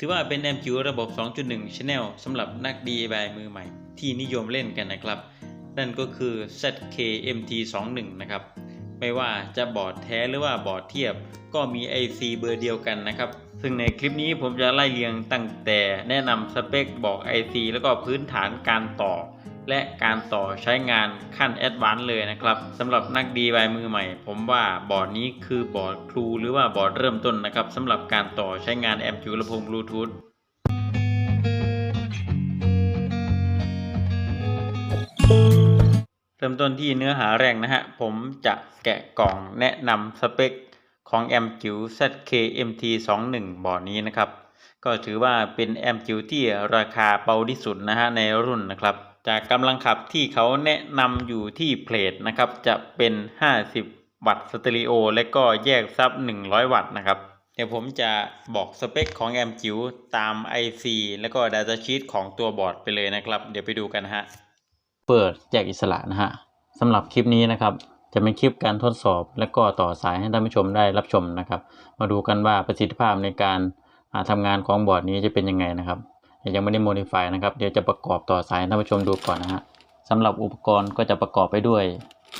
ถือว่าเป็น MQ ระบบ 2.1 Channel สำหรับนัก DIY มือใหม่ ที่นิยมเล่นกันนะครับ นั่นก็คือ ZKMT21 นะครับ ไม่ว่าจะบอร์ดแท้หรือว่าบอร์ดเทียบ ก็มี IC เบอร์เดียวกันนะครับ ซึ่งในคลิปนี้ผมจะไล่เรียงตั้งแต่แนะนำสเปคบอก IC แล้วก็พื้นฐานการต่อ และการต่อใช้งานขั้นแอดวานซ์เลยนะครับสำหรับนัก DIY มือใหม่ ผมว่าบอร์ดนี้คือบอร์ดครูหรือว่าบอร์ดเริ่มต้นนะครับสำหรับการต่อใช้งานแอมป์จูลำโพงบลูทูธเริ่มต้นที่เนื้อหาแรกนะฮะ ผมจะแกะกล่องแนะนำสเปคของแอมจิ๋ว ZKMT21 บอร์ดนี้นะครับ ก็ถือว่าเป็นแอมจิ๋วที่ราคาเบาที่สุดนะฮะในรุ่นนะครับ จากกำลังขับที่เขาแนะนำอยู่ที่เพลทนะครับ จะเป็น 50 วัตต์สเตอริโอ และก็แยกซับ 100 วัตต์นะครับ เดี๋ยวผมจะบอกสเปคของแอมจิ๋วตาม IC แล้วก็ Data Sheet ของตัวบอร์ดไปเลยนะครับ เดี๋ยวไปดูกันฮะ เปิดแยกอิสระนะฮะสำหรับคลิปนี้นะครับ จะเป็นคลิปการทดสอบ และก็ต่อสายให้ท่านผู้ชมได้รับชมนะครับ มาดูกันว่าประสิทธิภาพในการทำงานของบอร์ดนี้จะเป็นยังไงนะครับ ยังไม่ได้โมดิฟายนะครับ เดี๋ยวจะประกอบต่อสายให้ท่านผู้ชมดูก่อนนะฮะสำหรับอุปกรณ์ก็จะประกอบไปด้วย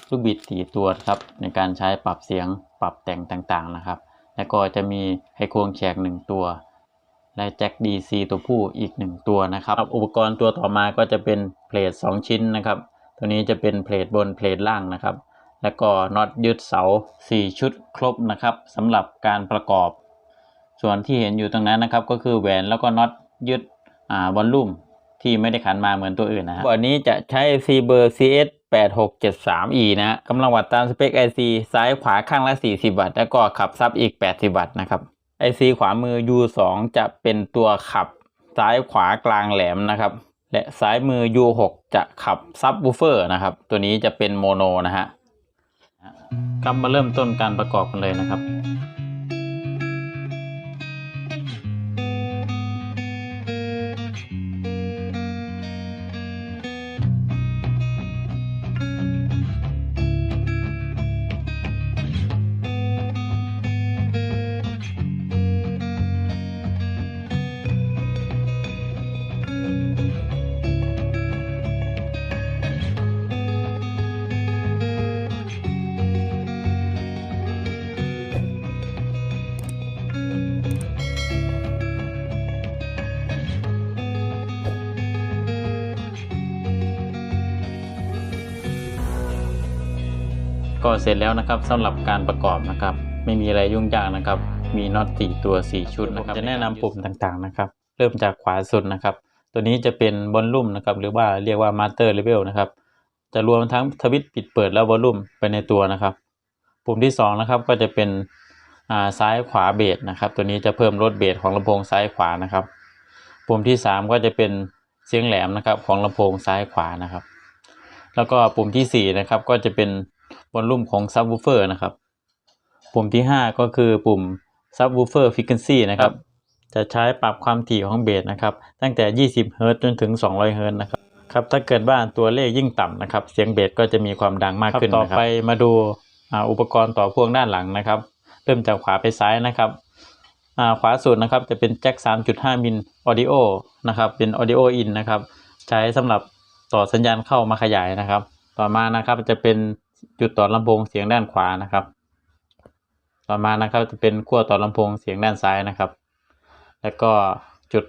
ลูกบิดสี่ตัวครับในการใช้ปรับเสียงปรับแต่งต่างๆนะครับ แล้วก็จะมีไฮโครงแฉกหนึ่งตัว และแจ็ค DC ตัวผู้อีก 1 ตัวนะครับ อุปกรณ์ตัวต่อมาก็จะเป็นเพลท2ชิ้นนะครับ ตัวนี้จะเป็นเพลทบนเพลทล่างนะครับ แล้วก็น็อตยึดเสา 4 ชุดครบนะครับสำหรับการประกอบ ส่วนที่เห็นอยู่ตรงนั้นนะครับ ก็คือแหวนแล้วก็น็อตยึด อ่าวอลลุ่มที่ไม่ได้ขันมาเหมือนตัวอื่นนะฮะวันนี้จะใช้ IC เบอร์ CS 8673E นะฮะกำลังวัดตามสเปค IC ซ้ายขวาข้างละ 40 วัตต์ แล้วก็ขับซับอีก 80 วัตต์นะครับ IC ขวามือ U2 จะเป็นตัวขับซ้ายขวากลางแหลมนะครับ และซ้ายมือ U6 จะขับซับวูเฟอร์นะครับ ตัวนี้จะเป็นโมโนนะฮะครับมาเริ่มต้นการประกอบกันเลยนะครับ ก็เสร็จแล้วนะครับสำหรับการประกอบนะครับ ไม่มีอะไรยุ่งยากนะครับ มีน็อตสี่ตัว 4 ชุดนะครับจะแนะนำปุ่มต่างๆนะครับ เริ่มจากขวาสุดนะครับ ตัวนี้จะเป็นบอลลุ่มนะครับ หรือว่าเรียกว่ามาสเตอร์เลเวลนะครับ จะรวมทั้งทวิตปิดเปิดและวอลลุ่มไปในตัวนะครับ ปุ่มที่2นะครับก็จะเป็นอ่าซ้ายขวาเบสนะครับ ตัวนี้จะเพิ่มลดเบสของลำโพงซ้ายขวานะครับ ปุ่มที่ 3 ก็จะเป็นเสียงแหลมนะครับของลำโพงซ้ายขวานะครับ แล้วก็ปุ่มที่4นะครับก็จะเป็น วอลลุ่มของซับวูเฟอร์นะครับ ปุ่มที่ 5 ก็คือปุ่มซับวูเฟอร์ฟิ q u e n c y นะครับ จะใช้ปรับความถี่ของเบสนะครับ ตั้งแต่ 20 เฮิรตจนถึง 200 เฮิรตนะครับครับถ้าเกิดว่าตัวเลขยิ่งต่ำนะครับ เสียงเบสก็จะมีความดังมากขึ้นนะครับต่อไปมาดูอุปกรณ์ต่อพ่วงด้านหลังนะครับ เริ่มจากขวาไปซ้ายนะครับขวาสุดนะครับจะเป็นแจ็ค 3.5 มิลออดิโอนะครับเป็นออดิโออินนะครับ ใช้สำหรับต่อสัญญาณเข้ามาขยายนะครับ ต่อมานะครับจะเป็น จุดต่อลำโพงเสียงด้านขวานะครับ ต่อมานะครับจะเป็นขั้วต่อลำโพงเสียงด้านซ้ายนะครับ แล้วก็จุด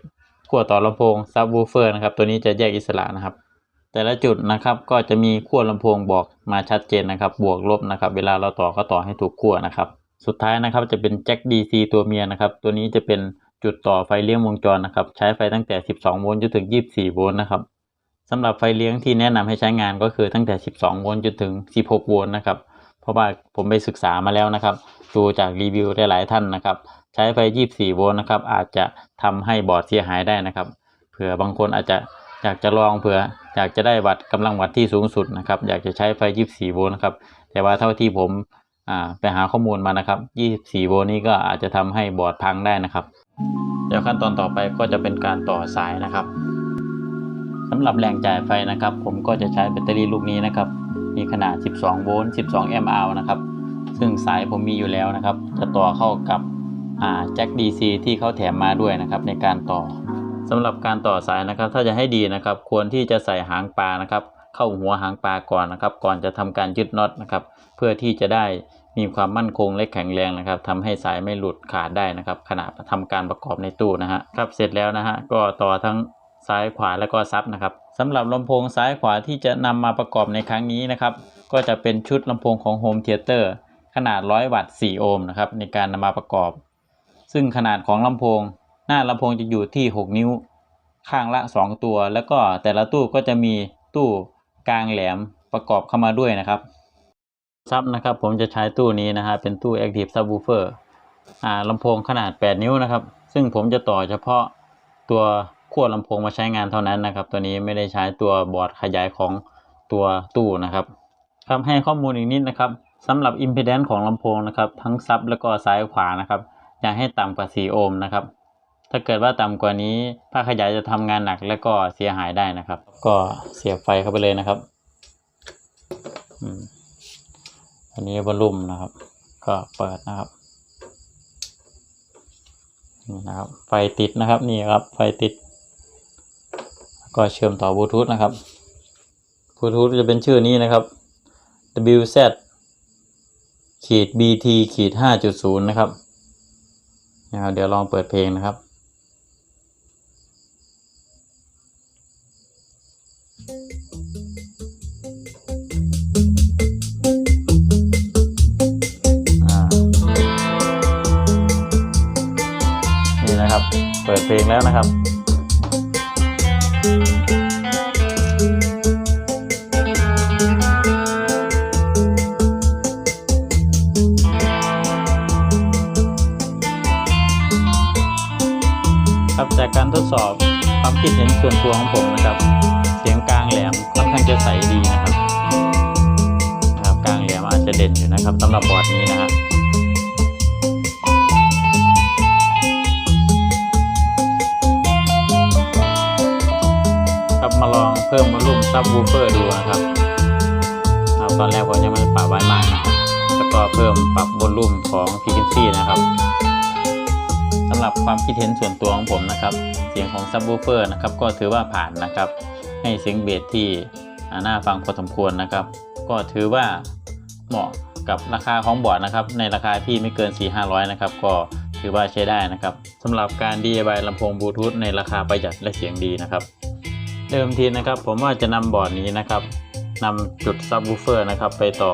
ขั้วต่อลำโพงซับวูเฟอร์นะครับ ตัวนี้จะแยกอิสระนะครับ แต่ละจุดนะครับก็จะมีขั้วลำโพงบอกมาชัดเจนนะครับ บวกลบนะครับ เวลาเราต่อก็ต่อให้ถูกขั้วนะครับ สุดท้ายนะครับจะเป็นแจ็ค DC ตัวเมียนะครับ ตัวนี้จะเป็นจุดต่อไฟเลี้ยงวงจรนะครับ ใช้ไฟตั้งแต่ 12 โวลต์จนถึง 24 โวลต์นะครับ สำหรับไฟเลี้ยงที่แนะนำให้ใช้งานก็คือตั้งแต่ 12 โวลต์จนถึง 16 โวลต์นะครับ เพราะว่าผมไปศึกษามาแล้วนะครับ ดูจากรีวิวหลายๆท่านนะครับ ใช้ไฟ 24 โวลต์นะครับ อาจจะทำให้บอร์ดเสียหายได้นะครับ เผื่อบางคนอาจจะอยากจะลองเผื่ออยากจะได้วัดกำลังวัดที่สูงสุดนะครับ อยากจะใช้ไฟ 24 โวลต์นะครับ แต่ว่าเท่าที่ผมไปหาข้อมูลมานะครับ 24 โวลต์นี้ก็อาจจะทำให้บอร์ดพังได้นะครับ เดี๋ยวขั้นตอนต่อไปก็จะเป็นการต่อสายนะครับ สำหรับแรงจ่ายไฟนะครับ ผมก็จะใช้แบตเตอรี่ลูกนี้นะครับ มีขนาด 12 โวลต์ 12 แอมป์อนะครับ ซึ่งสายผมมีอยู่แล้วนะครับ จะต่อเข้ากับอ่าแจ็ค DC ที่เขาแถมมาด้วยนะครับในการต่อสำหรับการต่อสายนะครับ ถ้าจะให้ดีนะครับ ควรที่จะใส่หางปลานะครับ เข้าหัวหางปลาก่อนนะครับ ก่อนจะทำการยึดน็อตนะครับ เพื่อที่จะได้มีความมั่นคงและแข็งแรงนะครับทำให้สายไม่หลุดขาดได้นะครับ ขณะทำการประกอบในตู้นะฮะครับเสร็จแล้วนะฮะก็ต่อทั้ง ซ้ายขวาแล้วก็ซับนะครับสำหรับลำโพงซ้ายขวาที่จะนำมาประกอบในครั้งนี้นะครับ ก็จะเป็นชุดลำโพงของ Home Theater ขนาด 100 วัตต์ 4 โอห์มนะครับในการนำมาประกอบ ซึ่งขนาดของลำโพง หน้าลำโพงจะอยู่ที่ 6 นิ้ว ข้างละ 2 ตัว แล้วก็แต่ละตู้ก็จะมีตู้กลางแหลมประกอบเข้ามาด้วยนะครับซับนะครับผมจะใช้ตู้นี้นะฮะเป็นตู้ Active Subwoofer อ่าลำโพงขนาด 8 นิ้วนะครับ ซึ่งผมจะต่อเฉพาะตัว ขั้วลำโพงมาใช้งานเท่านั้นนะครับ ตัวนี้ไม่ได้ใช้ตัวบอร์ดขยายของตัวตู้นะครับครับให้ข้อมูลอีกนิดนะครับสำหรับ impedance ของลำโพงนะครับทั้งซับแล้วก็ซ้ายขวานะครับอย่าให้ต่ำกว่า 4 โอห์มนะครับถ้าเกิดว่าต่ำกว่านี้ภาคขยายจะทำงานหนักและก็เสียหายได้นะครับ ก็เสียบไฟเข้าไปเลยนะครับอันนี้วอลลุ่มนะครับ ก็เปิดนะครับนี่นะครับ ไฟติดนะครับนี่ครับ ไฟติด ก็เชื่อมต่อบลูทูธนะครับบลูทูธจะเป็นชื่อนี้นะครับ WZ ขีด BT ขีด5.0 นะครับนะครับ เดี๋ยวลองเปิดเพลงนะครับ นี่นะครับ เปิดเพลงแล้วนะครับ จากการทดสอบความคิดเห็นส่วนตัวของผมนะครับ เสียงกลางแหลมค่อนข้างจะใสดีนะครับนะครับ กลางแหลมอาจจะเด่นอยู่นะครับสำหรับบอร์ดนี้นะฮะครับมาลองเพิ่มวอลลุ่มซับวูเฟอร์ดูนะครับครับตอนแรกผมยังไม่ได้ปรับไว้มากนะครับแล้วก็เพิ่มปรับวอลลุ่มของ frequency นะครับ สำหรับความคิดเห็นส่วนตัวของผมนะครับ เสียงของซับ w ูเฟอร์นะครับก็ถือว่าผ่านนะครับ ให้เสียงเบสที่น่าฟังพอสมควรนะครับ ก็ถือว่าเหมาะกับราคาของบอร์ดนะครับ ในราคาที่ไม่เกิน 4 5 0 0 นะครับ ก็ถือว่าใช้ได้นะครับสำหรับการ DIY ลำโพงบลูทูธในราคาประหยัดและเสียงดีนะครับ เดิมทีนะครับ ผมว่าจะนำบอร์ดนี้นะครับนำจุดซับ w ูเฟอร์นะครับไปต่อ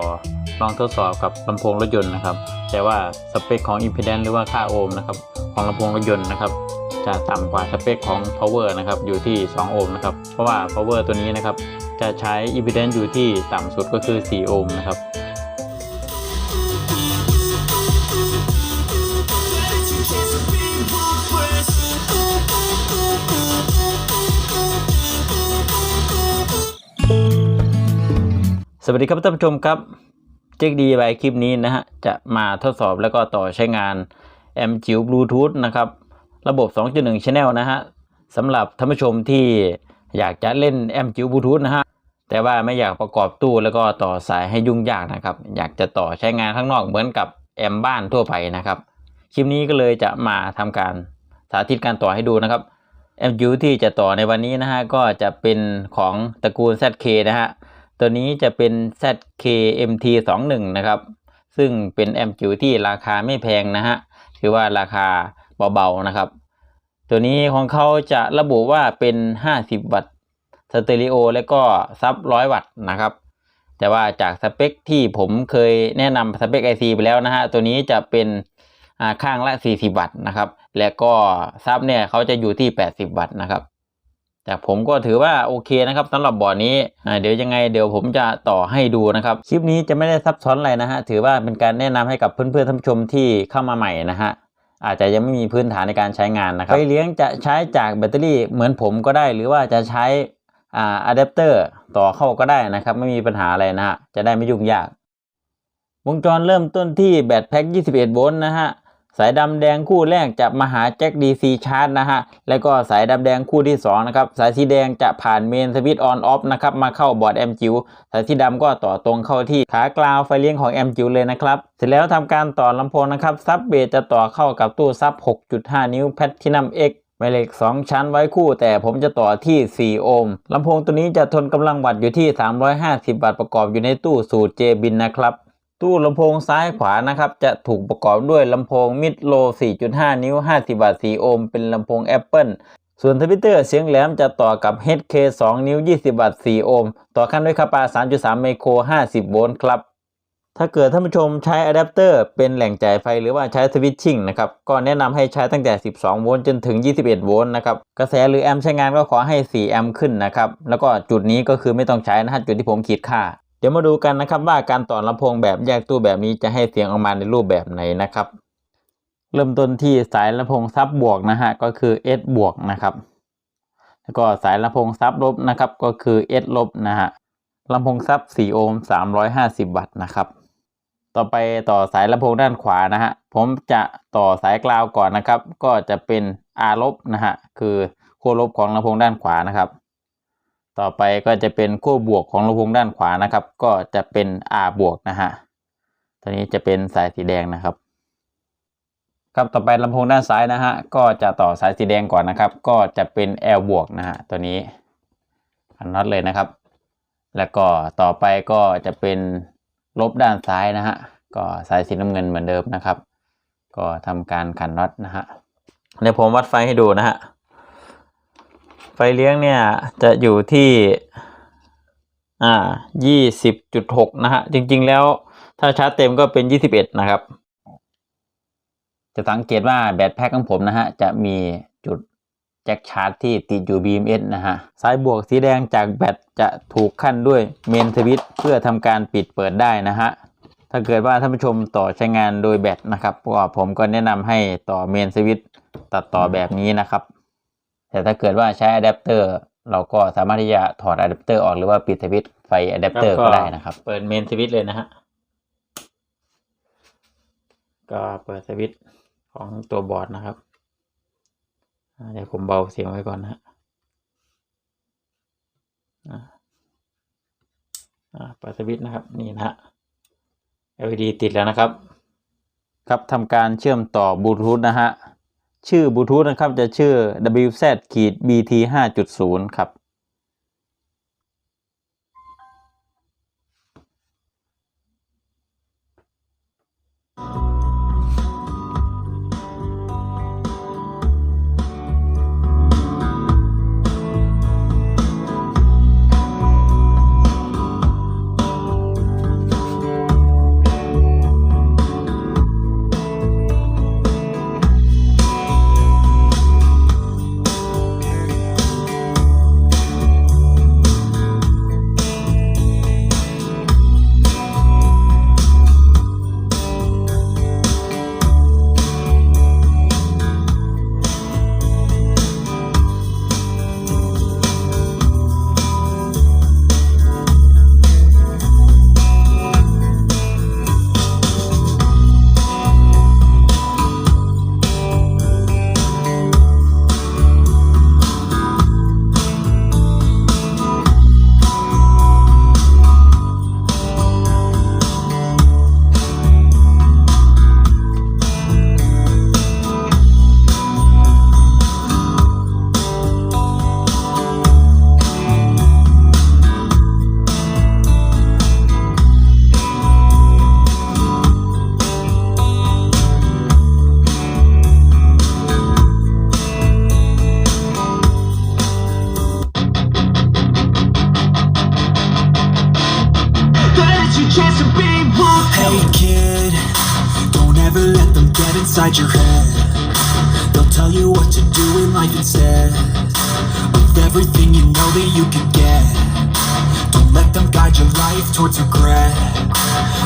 ลองทดสอบกับลำโพงรถยนต์นะครับ แต่ว่าสเปคของ impedance หรือว่าค่าโอห์มนะครับ ของลำโพงรถยนต์นะครับ จะต่ำกว่าสเปคของ power นะครับอยู่ที่ 2 โอห์มนะครับ เพราะว่า power ตัวนี้นะครับ จะใช้ impedance อยู่ที่ต่ำสุดก็คือ 4 โอห์มนะครับสวัสดีครับท่านผู้ชมครับ เจ๊กดีไปคลิปนี้นะฮะ จะมาทดสอบแล้วก็ต่อใช้งาน แอมจิ๋วบลูทูธนะครับระบบ 2.1 Channel นะฮะสำหรับท่านผู้ชมที่อยากจะเล่นแอมจิ๋วบลูทูธนะฮะแต่ว่าไม่อยากประกอบตู้แล้วก็ต่อสายให้ยุ่งยากนะครับ อยากจะต่อใช้งานข้างนอกเหมือนกับแอมบ้านทั่วไปนะครับ คลิปนี้ก็เลยจะมาทำการสาธิตการต่อให้ดูนะครับแอมจิ๋วที่จะต่อในวันนี้นะฮะก็จะเป็นของตระกูล ZK นะฮะตัวนี้จะเป็น ZKMT21 นะครับ ซึ่งเป็นแอมป์จิ๋วที่ราคาไม่แพงนะฮะถือว่าราคาเบาๆนะครับ ตัวนี้ของเขาจะระบุว่าเป็น 50 วัตต์สเตอริโอและก็ซับ100 วัตต์นะครับ แต่ว่าจากสเปคที่ผมเคยแนะนำสเปค IC ไปแล้วนะฮะตัวนี้จะเป็นข้างละ 40 วัตต์นะครับ และก็ซับเนี่ยเขาจะอยู่ที่ 80 วัตต์นะครับ แต่ผมก็ถือว่าโอเคนะครับสำหรับบ่อนี้เดี๋ยวยังไงเดี๋ยวผมจะต่อให้ดูนะครับคลิปนี้จะไม่ได้ซับซ้อนอะไรนะฮะถือว่าเป็นการแนะนำให้กับเพื่อนๆท่านผู้ชมที่เข้ามาใหม่นะฮะอาจจะยังไม่มีพื้นฐานในการใช้งานนะครับไฟเลี้ยงจะใช้จากแบตเตอรี่เหมือนผมก็ได้ หรือว่าจะใช้อาอะแดปเตอร์ต่อเข้าก็ได้นะครับ ไม่มีปัญหาอะไรนะฮะจะได้ไม่ยุ่งยาก วงจรเริ่มต้นที่แบตแพ็ก21 โวลต์นะฮะ สายดำแดงคู่แรกจะมาหาแจ็คดีซีชาร์จนะฮะ แล้วก็สายดำแดงคู่ที่สองนะครับ สายสีแดงจะผ่านเมนสวิตออนออฟนะครับ มาเข้าบอร์ดแอมจิวสายสีดำก็ต่อตรงเข้าที่ขากราวไฟเลี้ยงของแอมจิวเลยนะครับ เสร็จแล้วทำการต่อลำโพงนะครับ ซับเบสจะต่อเข้ากับตู้ซับ 6.5 นิ้วแพททินัม X หมายเลข2 ชั้นไว้คู่ แต่ผมจะต่อที่ 4 โอห์มลำโพงตัวนี้จะทนกำลังวัตต์อยู่ที่ 350 วัตต์ประกอบอยู่ในตู้สูตร J บินนะครับ ตู้ลำโพงซ้ายขวานะครับ จะถูกประกอบด้วยลำโพงมิดโล 4.5 นิ้ว 50 วัตต์ 4 โอห์ม เป็นลำโพง Apple ส่วนทวิตเตอร์เสียงแหลมจะต่อกับ HK 2 นิ้ว 20 วัตต์ 4 โอห์ม ต่อขั้นด้วยคาปา 3.3 ไมโคร 50 โวลต์ครับ ถ้าเกิดท่านผู้ชมใช้อะแดปเตอร์เป็นแหล่งจ่ายไฟหรือว่าใช้สวิตชิ่งนะครับ ก็แนะนำให้ใช้ตั้งแต่ 12 โวลต์จนถึง 21 โวลต์นะครับ กระแสหรือแอมป์ใช้งานก็ขอให้ 4 แอมป์ขึ้นนะครับ แล้วก็จุดนี้ก็คือไม่ต้องใช้นะฮะจุดที่ผมขีดค่า ดี๋ยวมาดูกันนะครับว่าการต่อลำโพงแบบแยกตู้แบบนี้จะให้เสียงออกมาในรูปแบบไหนนะครับ เริ่มต้นที่สายลำโพงซับบวกนะฮะก็คือ S บวกนะครับ แล้วก็สายลำโพงซับลบนะครับก็คือ S ลบนะฮะลำโพงซับ 4 โอห์ม 350 วัตต์นะครับ ต่อไปต่อสายลำโพงด้านขวานะฮะผมจะต่อสายกราวก่อนนะครับ ก็จะเป็น R ลบนะฮะคือขั้วลบของลำโพงด้านขวานะครับ ต่อไปก็จะเป็นขั้วบวกของลำโพงด้านขวานะครับ ก็จะเป็น R บวกนะฮะตัวนี้จะเป็นสายสีแดงนะครับ ครับต่อไปลำโพงด้านซ้ายนะฮะก็จะต่อสายสีแดงก่อนนะครับ ก็จะเป็น L บวกนะฮะตัวนี้อันน็อตเลยนะครับ แล้วก็ต่อไปก็จะเป็นลบด้านซ้ายนะฮะก็สายสีน้ำเงินเหมือนเดิมนะครับ ก็ทำการขันน็อตนะฮะเดี๋ยวผมวัดไฟให้ดูนะฮะ ไฟเลี้ยงเนี่ยจะอยู่ที่อ่ายี่สิบจุดหกนะฮะ จริง ๆ แล้วถ้าชาร์จเต็มก็เป็นยี่สิบเอ็ดนะครับ จะสังเกตว่าแบตแพ็คของผมนะฮะ จะมีจุดแจ็คชาร์จที่ติดอยู่ BMS นะฮะ สายบวกสีแดงจากแบตจะถูกขั้นด้วยเมนสวิตช์เพื่อทำการปิดเปิดได้นะฮะ ถ้าเกิดว่าท่านผู้ชมต่อใช้งานโดยแบตนะครับก็ผมก็แนะนำให้ต่อเมนสวิตช์ตัดต่อแบบนี้นะครับ แต่ถ้าเกิดว่าใช้อะแดปเตอร์เราก็สามารถที่จะถอดอะแดปเตอร์ออกหรือว่าปิดสวิตช์ไฟอะแดปเตอร์ก็ได้นะครับ เปิดเมนสวิตช์เลยนะฮะ ก็เปิดสวิตช์ของตัวบอร์ดนะครับอ่าเดี๋ยวผมเบาเสียงไว้ก่อนนะฮะอ่าอ่าเปิดสวิตช์นะครับนี่นะฮะ LED ติดแล้วนะครับ ครับทำการเชื่อมต่อบลูทูธนะฮะ ชื่อบลูทูธนะครับจะชื่อ WZ ขีด BT 5.0 ครับ inside your head. They'll tell you what to do in life instead of everything you know that you can get. Don't let them guide your life towards regret.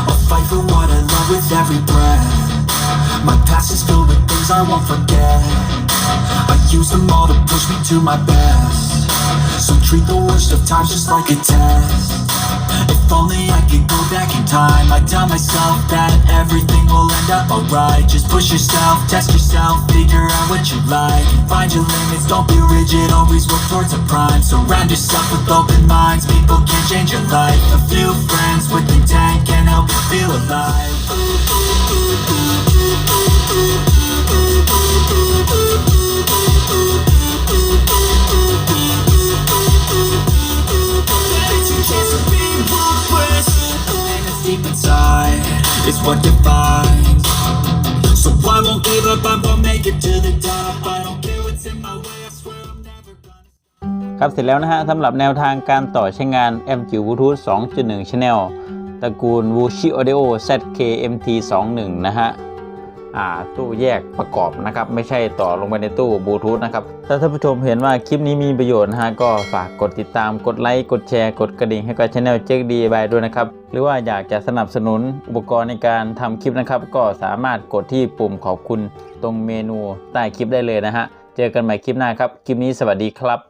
I'll fight for what I love with every breath. My past is filled with things I won't forget. I use them all to push me to my best. So treat the worst of times just like a test. If only I could go back in time. I'd tell myself that everything will end up alright. Just push yourself, test yourself, figure out what you like. And find your limits, don't be rigid, always work towards a prime. Surround yourself with open minds, people can change your life. A few friends with intent can help you feel alive what defines. So I won't give up, I won't make it to the top. I don't care what's in my way, I swear I'm never gonna. ครับเสร็จแล้วนะฮะสำหรับแนวทางการต่อใช้งาน m q Bluetooth 2.1 Channel ตระกูล Wuxi Audio ZKMT21 นะฮะ ตู้แยกประกอบนะครับ ไม่ใช่ต่อลงไปในตู้บลูทูธนะครับ ถ้าท่านผู้ชมเห็นว่าคลิปนี้มีประโยชน์นะฮะก็ฝากกดติดตามกดไลค์กดแชร์ กดกระดิ่งให้กับช anel เจ๊กดีบายด้วยนะครับ หรือว่าอยากจะสนับสนุนอุปกรณ์ในการทำคลิปนะครับ ก็สามารถกดที่ปุ่มขอบคุณตรงเมนูใต้คลิปได้เลยนะฮะเจอกันใหม่คลิปหน้าครับคลิปนี้สวัสดีครับ